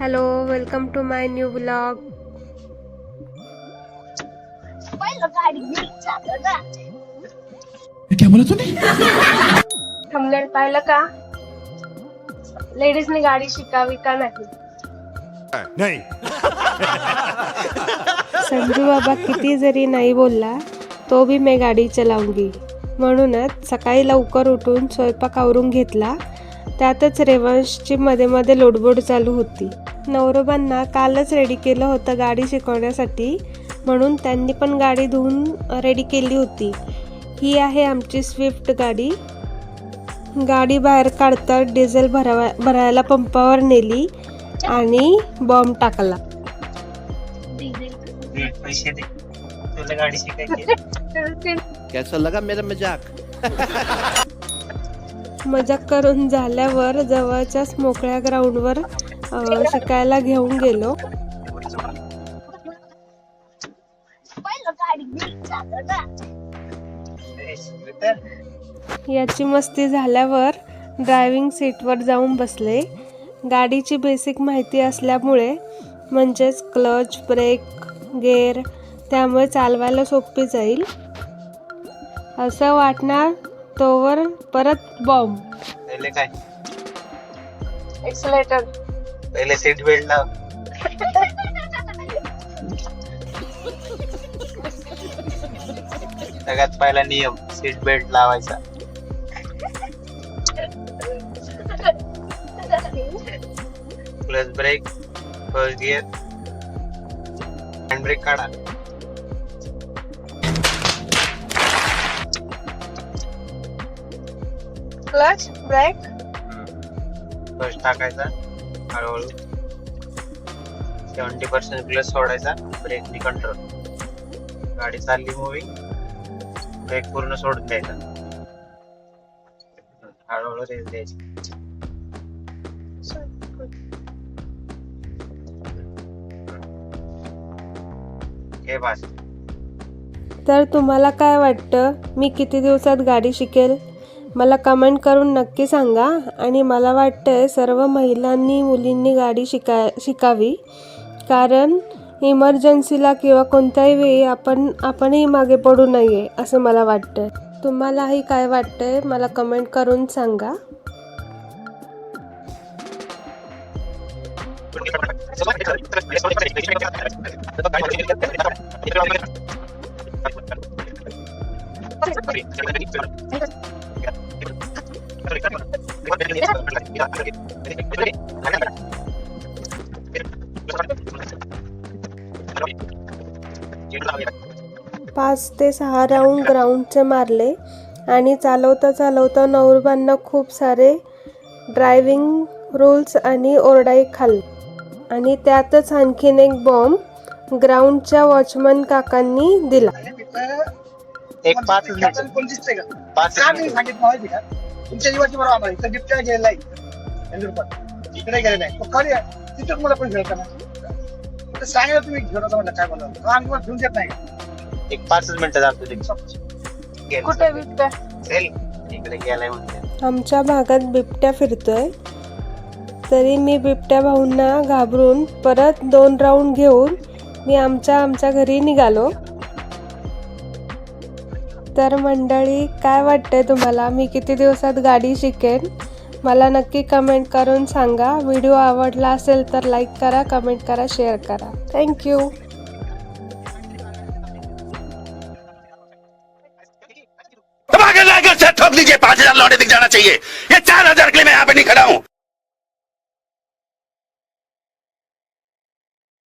Hello welcome to my new blog thumbnail पाहिलं का? लेडीजनी गाडी शिकावी का नाही? नहीं. संजू बाबा किती जरी नाही बोलला तो भी मी गाडी चलावंगी. म्हणूनच सकाळी लवकर उठून स्वयंपाक आवरून घेतला. त्यातच रेवंशची मध्ये मध्ये लोडबोड चालू होती. नवरोबांना कालच रेडी केलं होतं गाडी शिकवण्यासाठी. म्हणून त्यांनी पण गाडी धुवून रेडी केली होती. ही आहे आमची स्विफ्ट गाडी. गाडी बाहेर काढता डिझेल भरावा भरायला पंपावर नेली आणि बॉम्ब टाकला. कैसा लगा मेरा मजाक? मजाक करून झाल्यावर जवळच्याच मोकळ्या ग्राउंडवर शिकायला घेऊन गेलो. याची मस्ती झाल्यावर ड्रायव्हिंग सीटवर जाऊन बसले. गाडीची बेसिक माहिती असल्यामुळे म्हणजेच क्लच ब्रेक गेअर त्यामुळे चालवायला सोपी जाईल. असं वाटणार तोवर परत बॉम्ब काय एक्सलेटर पहिले सीट बेल्ट लाव. सगळ्यात पहिला नियम सीट बेल्ट लावायचा. Clutch brake first gear hand brake काढा. क्लच ब्रेक फर्स्ट टाकायचा. हळूहळू. सेवन्टी पर्सेंट प्लस सोडायचा. ब्रेकनी कंट्रोल गाडी चालली मुव्हिंग ब्रेक पूर्ण सोडून द्यायचा. हळूहळू रेस द्यायची. हे बस. तर तुम्हाला काय वाटतं? मी किती दिवसात गाडी शिकेल? मला कमेंट करून नक्की सांगा. आणि मला वाटतंय सर्व महिलांनी मुलींनी गाडी शिका शिकावी. कारण इमर्जन्सीला किंवा कोणत्याही वेळी आपण आपणही मागे पडू नये असं मला वाटतं तुम्हालाही काय वाटतंय मला कमेंट करून सांगा. पाच ते सहा राऊंड ग्राउंडचे मारले आणि चालवता चालवता नवरबांना खूप सारे ड्रायव्हिंग रूल्स आणि ओरडाई खाल्ली आणि त्यातच आणखीन एक बॉम्ब ग्राउंडच्या वॉचमन काकांनी दिला. एक पाच मिनिट. पाच का का तुमच्या जीवाची बरोबर आम्हाला इथं गिफ्ट गेलेला आहे. चंद्रपूर इकडे गेलेला आहे. तो खाली आहे. तिथं मला पण खेळताना तर सांगितलं तुम्ही घेऊन होता म्हटलं काय बोला आम्ही तुम्हाला घेऊन देत नाही. एक पाच मिनिटं जातो कुठे बिबट्या? चल. इकडे गेलाय म्हणते आमच्या भागात बिबट्या फिरतोय. तरी मी बिबट्या भाऊंना घाबरून परत दोन राऊंड घेऊन मी आमच्या आमच्या घरी निघालो. तर मंडळी काय वाटतंय तुम्हाला? मी किती दिवसात गाडी शिकेन? मला नक्की कमेंट करून सांगा. व्हिडिओ आवडला असेल तर लाईक करा कमेंट करा शेअर करा. थँक्यू पाँच हजार लौटे दिख जाना चाहिए। ये चार हजार के लिए मैं यहाँ पे नहीं खड़ा हूँ।